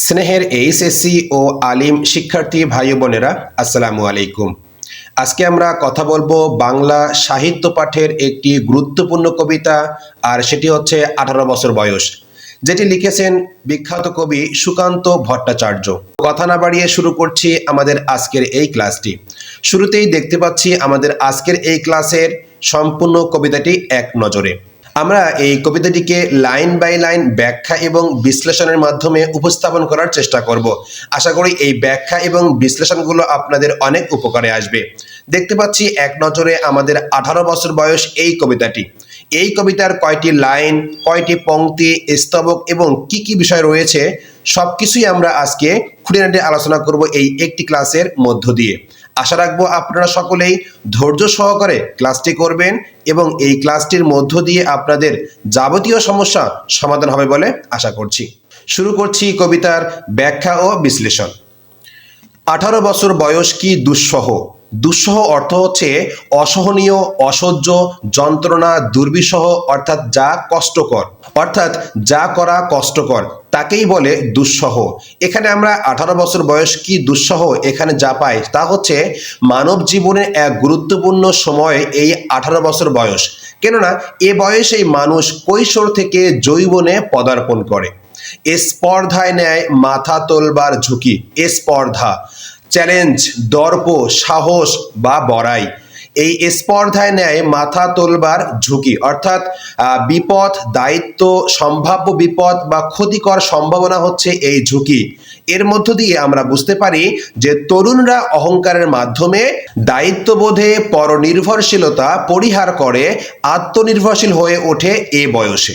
স্নেহের এইচএসসি ও আলিম শিক্ষার্থী ভাই বোনেরা, আসসালামু আলাইকুম। আজকে আমরা কথা বলব বাংলা সাহিত্য পাঠের একটি গুরুত্বপূর্ণ কবিতা, আর সেটি হচ্ছে আঠারো বছর বয়স, যেটি লিখেছেন বিখ্যাত কবি সুকান্ত ভট্টাচার্য। কথা না বাড়িয়ে শুরু করছি আমাদের আজকের এই ক্লাসটি। শুরুতেই দেখতে পাচ্ছি আমাদের আজকের এই ক্লাসের সম্পূর্ণ কবিতাটি এক নজরে। আমরা এই কবিতাটিকে লাইন বাই লাইন ব্যাখ্যা এবং বিশ্লেষণের মাধ্যমে উপস্থাপন করার চেষ্টা করব। আশা করি এই ব্যাখ্যা এবং বিশ্লেষণগুলো আপনাদের অনেক উপকারে আসবে। দেখতে পাচ্ছি এক নজরে আমাদের আঠারো বছর বয়স এই কবিতাটি। এই কবিতার কয়টি লাইন, কয়টি পংক্তি, স্তবক এবং কি কি বিষয় রয়েছে, সবকিছুই আমরা আজকে খুঁটিনাটি আলোচনা করব এই একটি ক্লাসের মধ্য দিয়ে। আশা রাখব আপনারা সকলেই ধৈর্য সহকারে ক্লাসটি করবেন এবং এই ক্লাসটির মধ্য দিয়ে আপনাদের যাবতীয় সমস্যা সমাধান হবে বলে আশা করছি। শুরু করছি কবিতার ব্যাখ্যা ও বিশ্লেষণ। আঠারো বছর বয়স কি দুঃসহ? দুঃসহ অর্থ হচ্ছে অসহনীয়, অসহ্য, যন্ত্রণা, দুর্বিষহ, অর্থাৎ যা কষ্টকর। অর্থাৎ যা করা কষ্টকর, তাকেই বলে দুঃসহ। এখানে আমরা আঠারো বছর বয়স কি দুঃসহ এখানে যা পাই, তা হচ্ছে মানব জীবনের এক গুরুত্বপূর্ণ সময় এই আঠারো বছর বয়স। কেননা এ বয়সেই মানুষ কৈশোর থেকে জৈবনে পদার্পণ করে। এ স্পর্ধায় নেয় মাথা তোলবার ঝুঁকি, এ স্পর্ধা। চ্যালেঞ্জ, দর্প, সাহস বা বড়াই। এই স্পর্ধায় নেয় মাথা তোলবার ঝুঁকি। অর্থাৎ বিপদ, দায়িত্ব, সম্ভাব্য বিপদ বা ক্ষতিকর সম্ভাবনা হচ্ছে এই ঝুঁকি। এর মধ্য দিয়ে আমরা বুঝতে পারি যে তরুণরা অহংকারের মাধ্যমে দায়িত্ববোধে পরনির্ভরশীলতা পরিহার করে, আত্মনির্ভরশীল হয়ে ওঠে এ বয়সে।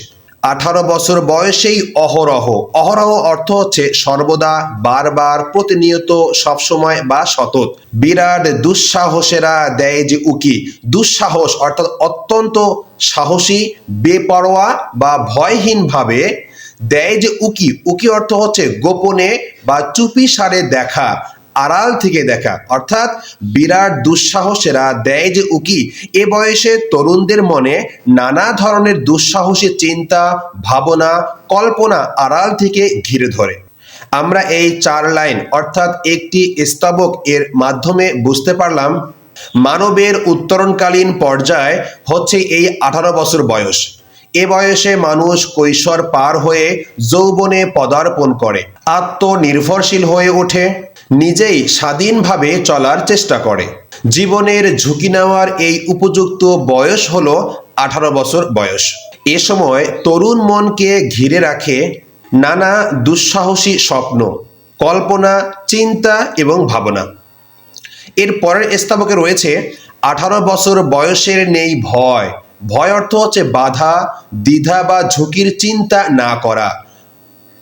আঠারো বছর বয়সেই অহরহ। অহরহ অর্থ হচ্ছে সর্বদা, বারবার, প্রতিনিয়ত, সবসময় বা সতত। বিরাট দুঃসাহসেরা দেয় যে উকি। দুঃসাহস অর্থাৎ অত্যন্ত সাহসী, বেপরোয়া বা ভয়হীনভাবে দেয় যে উকি। উকি অর্থ হচ্ছে গোপনে বা চুপি সারে দেখা। আড়াল থেকে দেখা। অর্থাৎ বিরাট দুঃসাহসেরা দেয় যে উকি, এ বয়সে তরুণদের মনে নানা ধরনের দুঃসাহসী চিন্তা, ভাবনা, কল্পনা আড়াল থেকে ঘিরে ধরে। আমরা এই চার লাইন, অর্থাৎ একটি স্তবক এর মাধ্যমে বুঝতে পারলাম, মানবের উত্তরণকালীন পর্যায় হচ্ছে এই আঠারো বছর বয়স। এ বয়সে মানুষ কৈশোর পার হয়ে যৌবনে পদার্পণ করে, আত্মনির্ভরশীল হয়ে ওঠে। নিজেই স্বাধীনভাবে চলার চেষ্টা করে। জীবনের ঝুঁকি নেওয়ার এই উপযুক্ত বয়স হলো আঠারো বছর বয়স। এ সময় তরুণ মনকে ঘিরে রাখে নানা দুঃসাহসী স্বপ্ন, কল্পনা, চিন্তা এবং ভাবনা। এর পরের স্তবকে রয়েছে আঠারো বছর বয়সের নেই ভয়। ভয় অর্থ হচ্ছে বাধা, দ্বিধা বা ঝুঁকির চিন্তা না করা।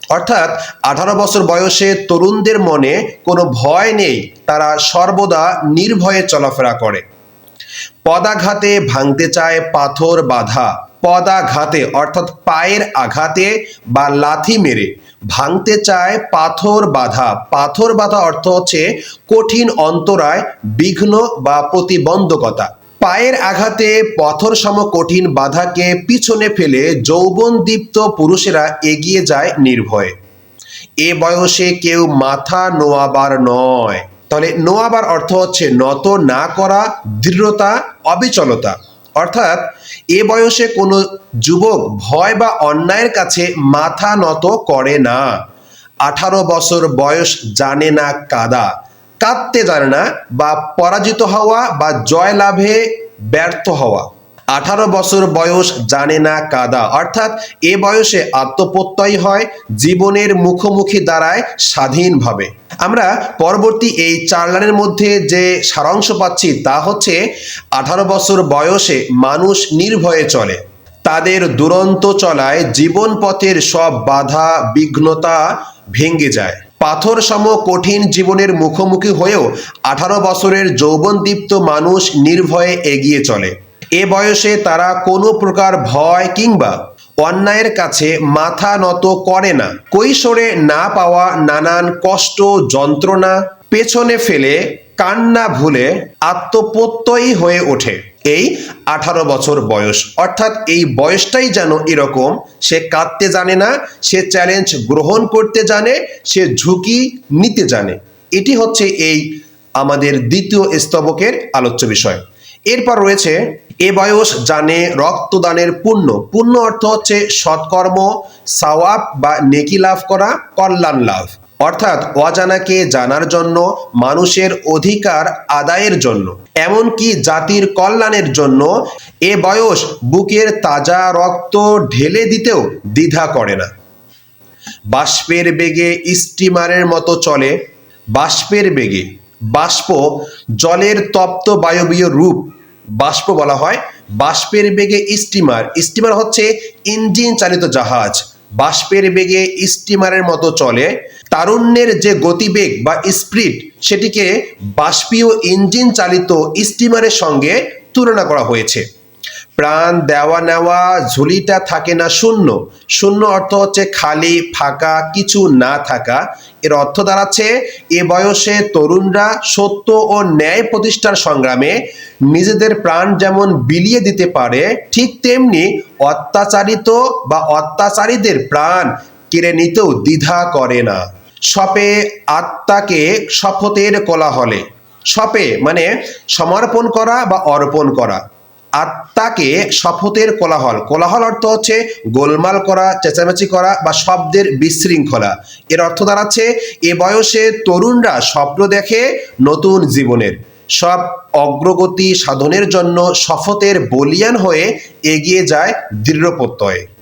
অর্থাৎ আঠারো বছর বয়সে তরুণদের মনে কোনো ভয় নেই, তারা সর্বদা নির্ভয়ে চলাফেরা করে। পদাঘাতে ভাঙতে চায় পাথর বাধা। পদাঘাতে অর্থাৎ পায়ের আঘাতে বা লাথি মেরে ভাঙতে চায় পাথর বাধা। পাথর বাধা অর্থ হচ্ছে কঠিন অন্তরায় বিঘ্ন বা প্রতিবন্ধকতা। পায়ের আঘাতে পথর সম কঠিন বাধাকে পিছনে ফেলে যৌবনদীপ্ত পুরুষেরা এগিয়ে যায় নির্ভয়ে। এ বয়সে কেউ মাথা নোয়াবার নয়। তাহলে নোয়াবার অর্থ হচ্ছে নত না করা, দৃঢ়তা, অবিচলতা। অর্থাৎ এ বয়সে কোনো যুবক ভয় বা অন্যায়ের কাছে মাথা নত করে না। আঠারো বছর বয়স জানে না কাদা। কাঁদতে জানে না বা পরাজিত হওয়া বা জয় লাভে ব্যর্থ হওয়া। আঠারো বছর বয়স জানে না কাদা। অর্থাৎ এ বয়সে আত্মপ্রত্যয় হয়, জীবনের মুখোমুখি দাঁড়ায় স্বাধীনভাবে। আমরা পরবর্তী এই চার মধ্যে যে সারাংশ পাচ্ছি তা হচ্ছে আঠারো বছর বয়সে মানুষ নির্ভয়ে চলে। তাদের দুরন্ত চলায় জীবন পথের সব বাধা, বিঘ্নতা ভেঙে যায়। পাথর সম কঠিন জীবনের মুখোমুখি হয়েও আঠারো বছরের যৌবনদীপ্ত মানুষ নির্ভয়ে এগিয়ে চলে। এ বয়সে তারা কোনো প্রকার ভয় কিংবা অন্যায়ের কাছে মাথা নত করে না। কৈশোরে না পাওয়া নানান কষ্ট, যন্ত্রণা পেছনে ফেলে কান্না ভুলে আত্মপ্রত্যয়ী হয়ে ওঠে। এই আঠারো বছর বয়স। অর্থাৎ এই বয়সটাই যেন এরকম, সে কাঁদতে জানে না, সে চ্যালেঞ্জ গ্রহণ করতে জানে, সে ঝুঁকি নিতে জানে। এটি হচ্ছে এই আমাদের দ্বিতীয় স্তবকের আলোচ্য বিষয়। এরপর রয়েছে, এ বয়স জানে রক্তদানের পুণ্য। পুণ্য অর্থ হচ্ছে সৎকর্ম, সাওয়াব বা নেকি লাভ করা, কল্যাণ লাভ। অর্থাৎ অজানাকে জানার জন্য, মানুষের অধিকার আদায়ের জন্য। এমনকি জাতির কল্যাণের জন্য এ বয়স বুকের তাজা রক্ত ঢেলে দিতেও দ্বিধা করে না। বাষ্পের বেগে স্টিমারের মতো চলে, বাষ্পের বেগে বাষ্প জলের তপ্ত বায়বীয় রূপ। বাষ্প বলা হয় বাষ্পের বেগে স্টিমার। স্টিমার হচ্ছে ইঞ্জিন চালিত জাহাজ। বাষ্পের বেগে স্টিমারের মতো চলে তারুণ্যের যে গতিবেগ বা স্পিড, সেটিকে বাষ্পীয় ইঞ্জিন চালিত স্টিমারের সঙ্গে তুলনা করা হয়েছে। প্রাণ দেওয়া নেওয়া ঝুলিটা থাকে না শূন্য। শূন্য অর্থ হচ্ছে খালি, ফাঁকা, কিছু না থাকা। এর অর্থ দাঁড়াচ্ছে, এ বয়সে তরুণরা সত্য ও ন্যায় প্রতিষ্ঠার সংগ্রামে নিজেদের প্রাণ যেমন বিলিয়ে দিতে পারে, ঠিক তেমনি অত্যাচারিত বা অত্যাচারীদের প্রাণ কেড়ে নিতেও দ্বিধা করে না। সপে আত্মাকে শপথের কোলাহলে। সপে মানে সমর্পণ করা বা অর্পণ করা। আত্মাকে শপথের কোলাহল। কোলাহল অর্থ হচ্ছে গোলমাল করা, চেঁচামেচি করা বা শব্দের বিশৃঙ্খলা। এর অর্থ দাঁড়াচ্ছে, এ বয়সে তরুণরা স্বপ্ন দেখে নতুন জীবনের। সব অগ্রগতি সাধনের জন্য শপথের বলিয়ান হয়ে এগিয়ে যায় দৃঢ় প্রত্যয়ে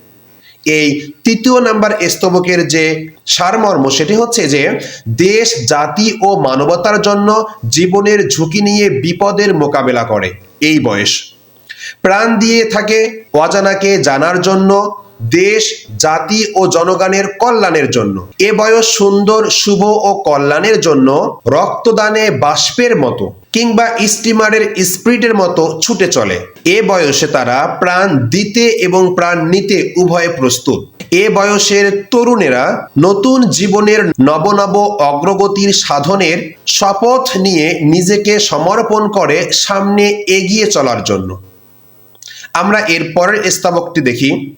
এই তৃতীয় নাম্বার স্তবকের যে সারমর্ম সেটি হচ্ছে যে দেশ, জাতি ও মানবতার জন্য জীবনের ঝুঁকি নিয়ে বিপদের মোকাবেলা করে। এই বয়স। প্রাণ দিয়ে থাকে অজানাকে জানার জন্য দেশ, জাতি ও জনগণের কল্যাণের জন্য। এ বয়স সুন্দর, শুভ ও কল্যাণের জন্য রক্তদানে বাষ্পের মতো কিংবা স্টিমারের স্পিরিটের মতো ছুটে চলে। এ বয়সে তারা প্রাণ দিতে এবং প্রাণ নিতে উভয়ে প্রস্তুত। এ বয়সের তরুণেরা নতুন জীবনের নবনব অগ্রগতির সাধনের শপথ নিয়ে নিজেকে সমর্পণ করে সামনে এগিয়ে চলার জন্য। আমরা এর পরের স্তবকটি দেখি।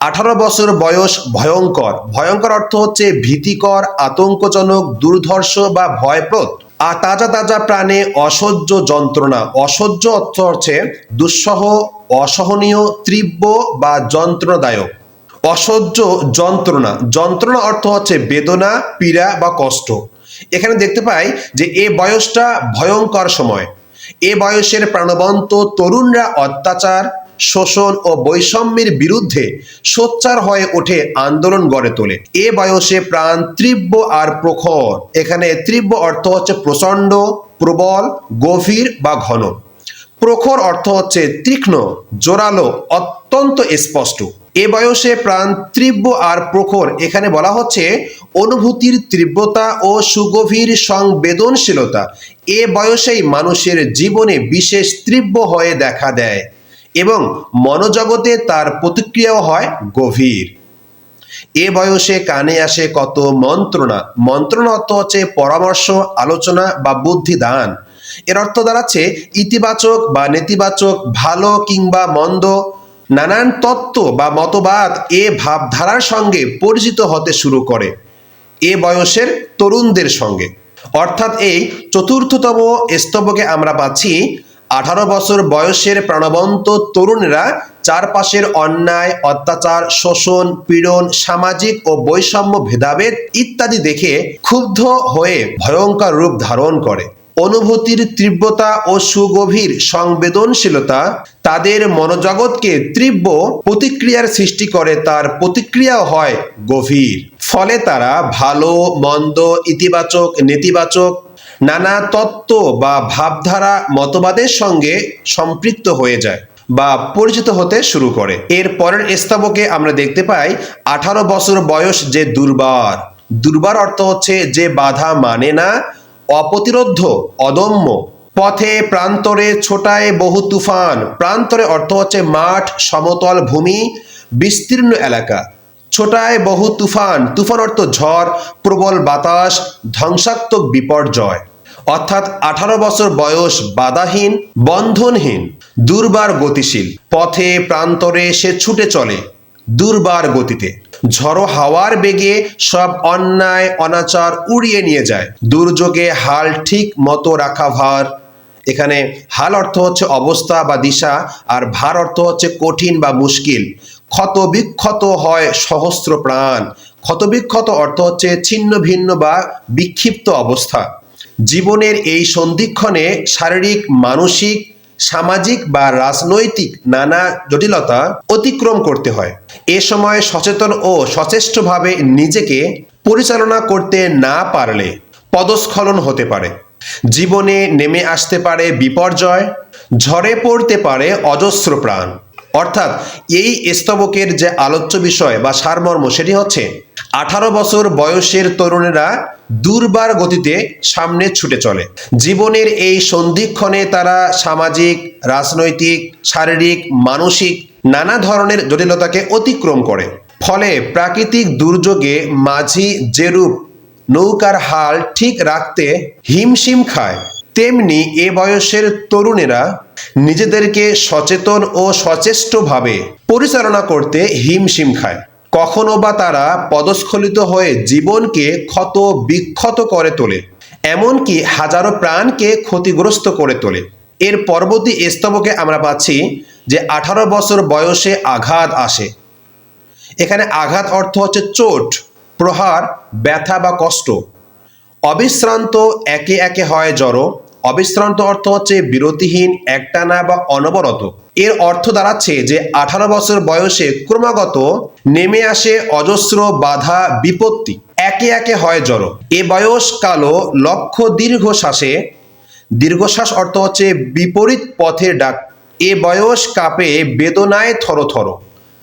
আঠারো বছর বয়স ভয়ঙ্কর। ভয়ঙ্কর অর্থ হচ্ছে ভীতিকর, আতঙ্কজনক, দুর্ধর্ষ বা ভয়প্রদ। আর তাজা তাজা প্রাণে অসহ্য যন্ত্রণা। অসহ্য অর্থ হচ্ছে দুঃসহ, অসহনীয়, তীব্র বা যন্ত্রণাদায়ক। অসহ্য যন্ত্রণা। যন্ত্রণা অর্থ হচ্ছে বেদনা, পীড়া বা কষ্ট। এখানে দেখতে পাই যে এ বয়সটা ভয়ঙ্কর সময়। এ বয়সের প্রাণবন্ত তরুণরা অত্যাচার শোষণ ও বৈষম্যের বিরুদ্ধে সোচ্চার হয়ে ওঠে আন্দোলন গড়ে তোলে। এ বয়সে প্রাণ তীব্র আর প্রখর। এখানে তীব্র অর্থ হচ্ছে প্রচণ্ড, প্রবল, গভীর বা ঘন। প্রখর অর্থ হচ্ছে তীক্ষ্ণ, জোরালো, অত্যন্ত স্পষ্ট। এ বয়সে প্রাণ তীব্র আর প্রখর। এখানে বলা হচ্ছে অনুভূতির তীব্রতা ও সুগভীর সংবেদনশীলতা। এ বয়সেই মানুষের জীবনে বিশেষ তীব্র হয়ে দেখা দেয়। এবং মনোজগতে তার প্রতিক্রিয়াও হয় গভীর। এ বয়সে কানে আসে কত মন্ত্রণা। মন্ত্রণা অর্থ হচ্ছে পরামর্শ, আলোচনা বা বুদ্ধি দান এর অর্থ দাঁড়াচ্ছে ইতিবাচক বা নেতিবাচক, ভালো কিংবা মন্দ। নানান তত্ত্ব বা মতবাদ এ ভাবধারার সঙ্গে পরিচিত হতে শুরু করে। এ বয়সের তরুণদের সঙ্গে। অর্থাৎ এই চতুর্থতম স্তবকে আমরা পাচ্ছি আঠারো বছর বয়সের প্রাণবন্ত তরুণেরা চারপাশের অন্যায়, অত্যাচার, শোষণ, পীড়ন, সামাজিক ও বৈষম্য ভেদাভেদ ইত্যাদি দেখে ক্ষুব্ধ হয়ে ভয়ঙ্কর রূপ ধারণ করে। অনুভূতির তীব্রতা ও সুগভীর সংবেদনশীলতা তাদের মনোজগৎকে তীব্র প্রতিক্রিয়ার সৃষ্টি করে, তার প্রতিক্রিয়াও হয় গভীর। ফলে তারা ভালো, মন্দ, ইতিবাচক, নেতিবাচক নানা তত্ত্ব বা ভাবধারা মতবাদের সঙ্গে সম্পৃক্ত হয়ে যায় বা পরিচিত হতে শুরু করে। এর পরের স্তবকে আমরা দেখতে পাই, আঠারো বছর বয়স যে দুর্বার। দুর্বার অর্থ হচ্ছে যে বাধা মানে না, অপ্রতিরোধ্য, অদম্য। পথে, প্রান্তরে, ছোটায় বহু তুফান। প্রান্তরে অর্থ হচ্ছে মাঠ, সমতল ভূমি, বিস্তীর্ণ এলাকা। ছোটায় বহু তুফান। তুফান অর্থ ঝড়, প্রবল বাতাস, ধ্বংসাত্মক বিপর্যয়। অর্থাৎ আঠারো বছর বয়স বাধাহীন, বন্ধনহীন, দুর্বার গতিশীল। পথে, প্রান্তরে সে ছুটে চলে, দুর্বার গতিতে। ঝড়ো হাওয়ার বেগে সব অন্যায়, অনাচার উড়িয়ে নিয়ে যায়। দুর্যোগে হাল ঠিক মতো রাখা ভার। এখানে হাল অর্থ হচ্ছে অবস্থা বা দিশা, আর ভার অর্থ হচ্ছে কঠিন বা মুশকিল। ক্ষত বিক্ষত হয় সহস্র প্রাণ ক্ষতবিক্ষত অর্থ হচ্ছে ছিন্ন ভিন্ন বা বিক্ষিপ্ত অবস্থা। জীবনের এই সন্ধিক্ষণে শারীরিক, মানসিক, সামাজিক বা রাজনৈতিক নানা জটিলতা অতিক্রম করতে হয়। এ সময় সচেতন ও সচেষ্টভাবে নিজেকে পরিচালনা করতে না পারলে পদস্খলন হতে পারে। জীবনে নেমে আসতে পারে বিপর্যয়, ঝরে পড়তে পারে অজস্র প্রাণ। অর্থাৎ এই স্তবকের যে আলোচ্য বিষয় বা সারমর্ম সেটি হচ্ছে আঠারো বছর বয়সের তরুণেরা দুর্বার গতিতে সামনে ছুটে চলে। জীবনের এই সন্ধিক্ষণে তারা সামাজিক, রাজনৈতিক, শারীরিক, মানসিক নানা ধরনের জটিলতাকে অতিক্রম করে। ফলে প্রাকৃতিক দুর্যোগে মাঝি যেরূপ নৌকার হাল ঠিক রাখতে হিমশিম খায়, তেমনি এ বয়সের তরুণেরা নিজেদেরকে সচেতন ও সচেষ্টভাবে পরিচালনা করতে হিমশিম খায়। কখনো বা তারা পদস্খলিত হয়ে জীবনকে ক্ষত বিক্ষত করে তোলে, এমনকি হাজারো প্রাণকে ক্ষতিগ্রস্ত করে তোলে। এর পরবর্তী স্তবকে আমরা পাচ্ছি যে আঠারো বছর বয়সে আঘাত আসে। এখানে আঘাত অর্থ হচ্ছে চোট, প্রহার, ব্যথা বা কষ্ট। অবিশ্রান্ত, একে একে হয় জড়ো অবিশ্রান্ত অর্থ হচ্ছে বিরতিহীন, একটানা বা অনবরত। এর অর্থ দাঁড়াচ্ছে যে আঠারো বছর বয়সে ক্রমাগত নেমে আসে অজস্র বাধা, বিপত্তি। একে একে হয় জড়ো। এ বয়স কালো লক্ষ্য দীর্ঘশ্বাসে। দীর্ঘশ্বাস অর্থ হচ্ছে বিপরীত পথে ডাক। এ বয়স কাঁপে বেদনায় থরথর।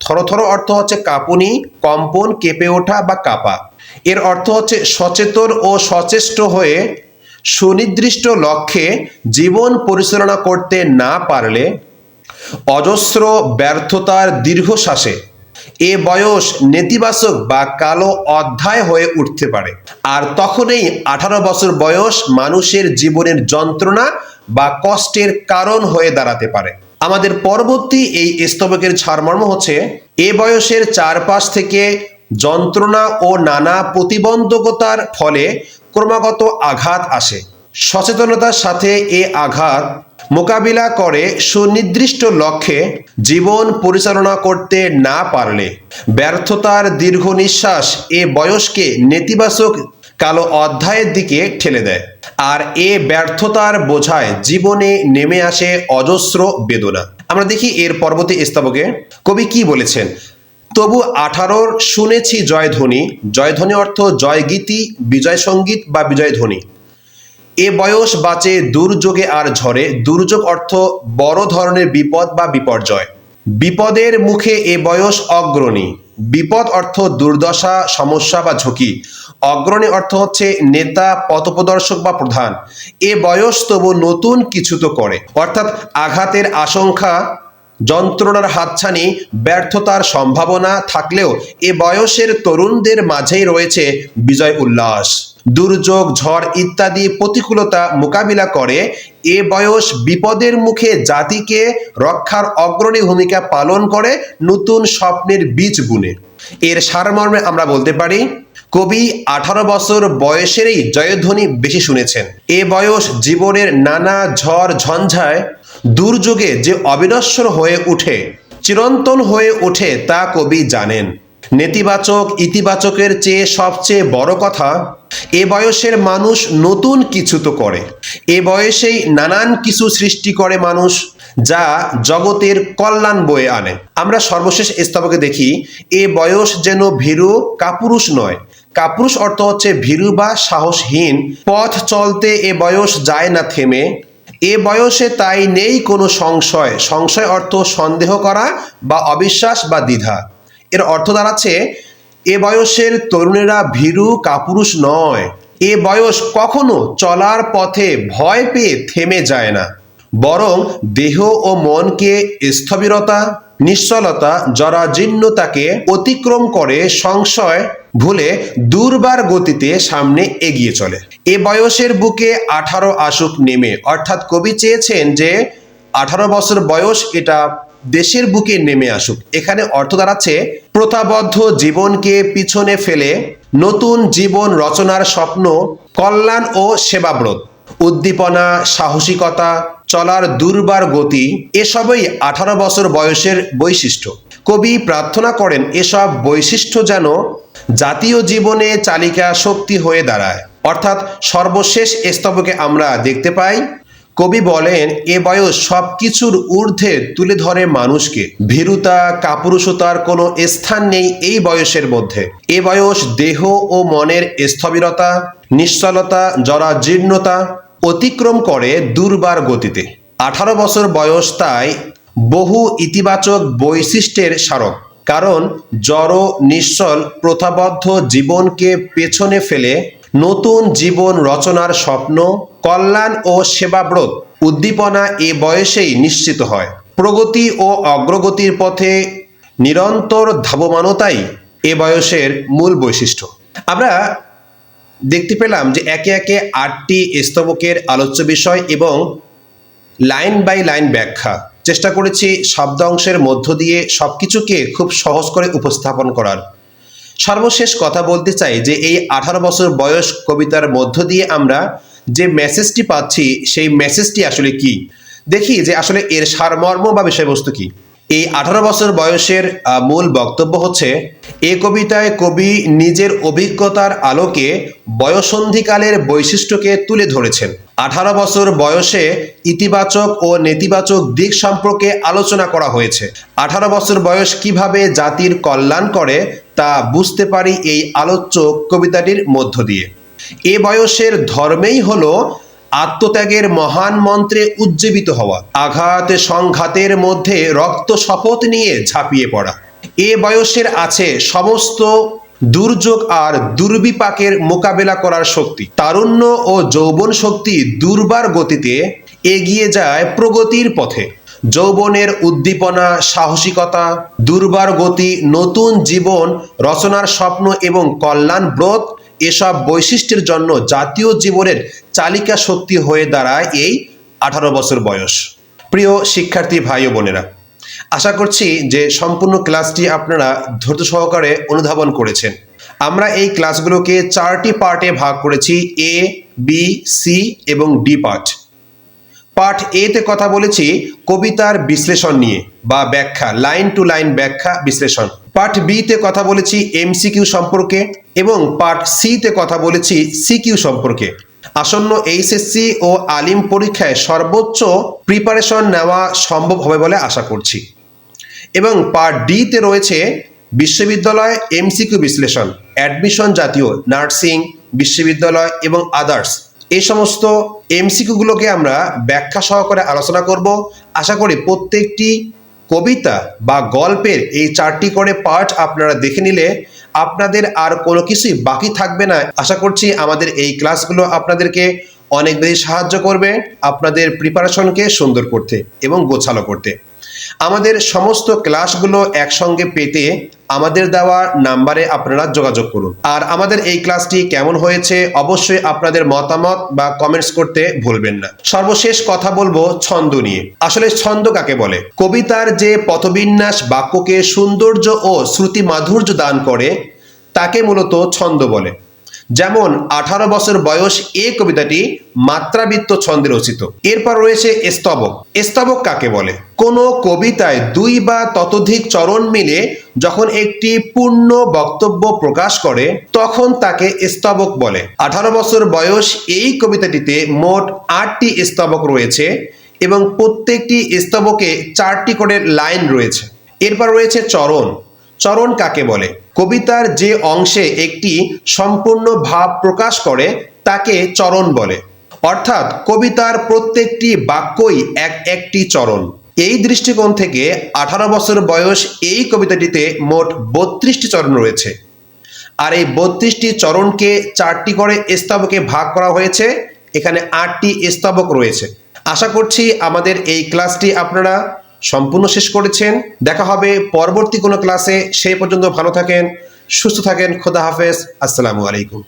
থরথর অর্থ হচ্ছে কাঁপুনি, কম্পন, কেঁপে ওঠা বা কাঁপা। এর অর্থ হচ্ছে সচেতন ও সচেষ্ট হয়ে সুনির্দিষ্ট লক্ষ্যে জীবন পরিচালনা করতে না পারলে অজস্র ব্যর্থতার দীর্ঘশ্বাসে এ বয়স নেতিবাচক বা কালো অধ্যায় হয়ে উঠতে পারে। আর তখনই আঠারো বছর বয়স মানুষের জীবনের যন্ত্রণা বা কষ্টের কারণ হয়ে দাঁড়াতে পারে। আমাদের পরবর্তী এই স্তবকের ছাড়মর্ম হচ্ছে, এ বয়সের চারপাশ থেকে যন্ত্রণা ও নানা প্রতিবন্ধকতার ফলে ক্রমাগত আঘাত আসে। সচেতনতার সাথে এ আঘাত মোকাবিলা করে সুনির্দিষ্ট লক্ষ্যে জীবন পরিচালনা করতে না পারলে ব্যর্থতার দীর্ঘ নিঃশ্বাস এ বয়সকে নেতিবাচক কালো অধ্যায়ের দিকে ঠেলে দেয়। আর এ ব্যর্থতার বোঝায় জীবনে নেমে আসে অজস্র বেদনা। আমরা দেখি এর পর্বতী স্তবকে। কবি কি বলেছেন? তবু আঠারোর শুনেছি জয়ধ্বনি। জয়ধ্বনি অর্থ জয়গীতি, বিজয় সংগীত বা বিজয়ধ্বনি এ বয়স বাঁচে দুর্যোগে আর ঝরে। দুর্যোগ অর্থ বড় ধরনের বিপদ বা বিপর্যয়। বিপদের মুখে এ বয়স অগ্রণী। বিপদ অর্থ দুর্দশা, সমস্যা বা ঝুঁকি। অগ্রণী অর্থ হচ্ছে নেতা, পথপ্রদর্শক বা প্রধান। এ বয়স তবু নতুন কিছু তো করে। অর্থাৎ আঘাতের আশঙ্কা যন্ত্রণার হাতছানি, ব্যর্থতার সম্ভাবনা থাকলেও এ বয়সের তরুণদের মাঝেই রয়েছে বিজয় উল্লাস। দুর্যোগ, ঝড় ইত্যাদি প্রতিকূলতা মোকাবিলা করে এ বয়স বিপদের মুখে জাতিকে রক্ষার অগ্রণী ভূমিকা পালন করে নতুন স্বপ্নের বীজ বুনে। এর সারমর্মে আমরা বলতে পারি, কবি আঠারো বছর বয়সেরই জয়ধ্বনি বেশি শুনেছেন। এ বয়স জীবনের নানা ঝড় ঝঞ্ঝায় দুর্যোগে যে অবিনশ্বর হয়ে উঠে, চিরন্তন হয়ে ওঠে তা কবি জানেন। নেতিবাচক, ইতিবাচকের চেয়ে সবচেয়ে বড় কথা, এ বয়সের মানুষ নতুন কিছু তো করে। এ বয়সেই নানান কিছু সৃষ্টি করে মানুষ, যা জগতের কল্যাণ বয়ে আনে। আমরা সর্বশেষ স্তবকে দেখি, এ বয়স যেন ভীরু কাপুরুষ নয়। কাপুরুষ অর্থ হচ্ছে ভীরু বা সাহসহীন। পথ চলতে এ বয়স যায় না থেমে। এ বয়সে তাই নেই কোনো সংশয়। সংশয় অর্থ সন্দেহ করা বা অবিশ্বাস বা দ্বিধা। এর অর্থ দাঁড়াচ্ছে, এ বয়সের তরুণেরা ভীরু কাপুরুষ নয়। এ বয়স কখনো চলার পথে ভয় পেয়ে থেমে যায় না। বরং দেহ ও মনকে স্থবিরতা নিশ্চলতা, জরাজীর্ণতাকে অতিক্রম করে সংশয় ভুলে দুর্বার গতিতে সামনে এগিয়ে চলে। এ বয়সের বুকে আঠারো আসুক নেমে। অর্থাৎ কবি চেয়েছেন যে, আঠারো বছর বয়স এটা দেশের বুকে নেমে আসুক। এখানে অর্থ দাঁড়াচ্ছে, প্রথাবদ্ধ জীবনকে পিছনে ফেলে নতুন জীবন রচনার স্বপ্ন, কল্যাণ ও সেবাব্রত। উদ্দীপনা, সাহসিকতা চলার দুর্বার গতি এসবই আঠারো বছর বয়সের বৈশিষ্ট্য। কবি প্রার্থনা করেন, এসব বৈশিষ্ট্য যেন জাতীয় জীবনে চালিকা শক্তি হয়ে দাঁড়ায়। অর্থাৎ সর্বশেষ স্তবকে আমরা দেখতে পাই, কবি বলেন, এ বয়স সব কিছুর ঊর্ধ্বে তুলে ধরে মানুষকে। ভীরুতা, কাপুরুষতার কোনো স্থান নেই এই বয়সের মধ্যে। এ বয়স দেহ ও মনের স্থবিরতা, নিশ্চলতা, জরাজীর্ণতা অতিক্রম করে দুর্বার গতিতে। আঠারো বছর বয়স তাই বহু ইতিবাচক বৈশিষ্ট্যের স্মারক। কারণ জড় নিশ্চল প্রথাবদ্ধ জীবনকে পেছনে ফেলে নতুন জীবন রচনার স্বপ্ন, কল্যাণ ও সেবাব্রত উদ্দীপনা এ বয়সেই নিশ্চিত হয়। প্রগতি ও অগ্রগতির পথে নিরন্তর ধাবমানতাই এ বয়সের মূল বৈশিষ্ট্য। আমরা দেখতে পেলাম যে একে একে আটটি স্তবকের আলোচ্য বিষয় এবং লাইন বাই লাইন ব্যাখ্যা। চেষ্টা করেছি শব্দ অংশের মধ্য দিয়ে সবকিছুকে খুব সহজ করে উপস্থাপন করার। সর্বশেষ কথা বলতে চাই যে এই আঠারো বছর বয়স কবিতার মধ্য দিয়ে আমরা যে মেসেজটি পাচ্ছি, সেই মেসেজটি আসলে কি? দেখি যে আসলে এর সারমর্ম বা বিষয়বস্তু কি। এই আঠারো বছর বয়সের মূল বক্তব্য হচ্ছে, এ কবিতায় কবি নিজের অভিজ্ঞতার আলোকে বয়সন্ধিকালের বৈশিষ্ট্যকে তুলে ধরেছেন। আঠারো বছর বয়সে ইতিবাচক ও নেতিবাচক দিক সম্পর্কে আলোচনা করা হয়েছে। আঠারো বছর বয়স কীভাবে জাতির কল্যাণ করে, তা বুঝতে পারি এই আলোচ্য কবিতাটির মধ্য দিয়ে। এ বয়সের ধর্মেই হলো আত্মত্যাগের মহান মন্ত্রে উজ্জীবিত হওয়া, আঘাত, সংঘাতের মধ্যে রক্ত শপথ নিয়ে ঝাঁপিয়ে পড়া। এ বয়সের আছে সমস্ত দুর্যোগ আর দুর্বিপাকের মোকাবেলা করার শক্তি। তারুণ্য ও যৌবন শক্তি দুর্বার গতিতে এগিয়ে যায় প্রগতির পথে। যৌবনের উদ্দীপনা, সাহসিকতা, দুর্বার গতি, নতুন জীবন, রচনার স্বপ্ন এবং কল্যাণ ব্রত এসব বৈশিষ্ট্যের জন্য জাতীয় জীবনের চালিকা শক্তি হয়ে দাঁড়ায় এই আঠারো বছর বয়স। প্রিয় শিক্ষার্থী ভাই ও বোনেরা, আশা করছি যে সম্পূর্ণ ক্লাসটি আপনারা ধৈর্য সহকারে অনুধাবন করেছেন। আমরা এই ক্লাসগুলোকে চারটি পার্টে ভাগ করেছি, এ, বি, সি এবং ডি পার্ট। পার্ট এতে কথা বলেছি কবিতার বিশ্লেষণ নিয়ে বা ব্যাখ্যা, লাইন টু লাইন ব্যাখ্যা বিশ্লেষণ। পার্ট বিতে কথা বলেছি এমসিকিউ সম্পর্কে এবং পার্ট সিতে কথা বলেছি সিকিউ সম্পর্কে। আসন্ন এইচএসসি ও আলিম পরীক্ষায় সর্বোচ্চ প্রিপারেশন নেওয়া সম্ভব হবে বলে আশা করছি। এবং পার্ট ডিতে রয়েছে বিশ্ববিদ্যালয় এমসিকিউ বিশ্লেষণ অ্যাডমিশন জাতীয় নার্সিং বিশ্ববিদ্যালয় এবং আদার্স এই সমস্ত এমসিকিউগুলোকে আমরা ব্যাখ্যা সহকারে আলোচনা করব। আশা করি প্রত্যেকটি কবিতা বা গল্পের এই চারটি করে পার্ট আপনারা দেখে নিলে আপনাদের আর কোনো কিছুই বাকি থাকবে না। আশা করছি আমাদের এই ক্লাসগুলো আপনাদেরকে অনেক বেশি সাহায্য করবে আপনাদের প্রিপারেশনকে সুন্দর করতে এবং গোছালো করতে। আমাদের সমস্ত ক্লাসগুলো একসঙ্গে পেতে আমাদের দেওয়া নাম্বারে আপনারা যোগাযোগ করুন। আর আমাদের এই ক্লাসটি কেমন হয়েছে অবশ্যই আপনাদের মতামত বা কমেন্টস করতে ভুলবেন না। সর্বশেষ কথা বলব ছন্দ নিয়ে। আসলে ছন্দ কাকে বলে? কবিতার যে পথবিন্যাস বাক্যকে সৌন্দর্য ও শ্রুতি মাধুর্য দান করে, তাকে মূলত ছন্দ বলে। যেমন আঠারো বছর বয়স এই কবিতাটি মাত্রাবৃত্ত ছন্দে রচিত। এরপর রয়েছে স্তবক। স্তবক কাকে বলে? কোন কবিতায় দুই বা ততোধিক চরণ মিলে যখন একটি পূর্ণ বক্তব্য প্রকাশ করে, তখন তাকে স্তবক বলে। আঠারো বছর বয়স এই কবিতাটিতে মোট আটটি স্তবক রয়েছে এবং প্রত্যেকটি স্তবকে চারটি করে লাইন রয়েছে। এরপর রয়েছে চরণ। চরণ কাকে বলে? কবিতার যে অংশে একটি সম্পূর্ণ ভাব প্রকাশ করে, তাকে চরণ বলে। অর্থাৎ কবিতার প্রত্যেকটি বাক্যই এক একটি চরণ। এই দৃষ্টিকোণ থেকে আঠারো বছর বয়স এই কবিতাটিতে মোট বত্রিশটি চরণ রয়েছে। আর এই বত্রিশটি চরণকে চারটি করে স্তবকে ভাগ করা হয়েছে। এখানে আটটি স্তবক রয়েছে। আশা করছি আমাদের এই ক্লাসটি আপনারা সম্পূর্ণ শেষ করেছেন। দেখা হবে পরবর্তী কোনো ক্লাসে। সেই পর্যন্ত ভালো থাকেন, সুস্থ থাকেন। খোদা হাফেজ। আসসালামু আলাইকুম।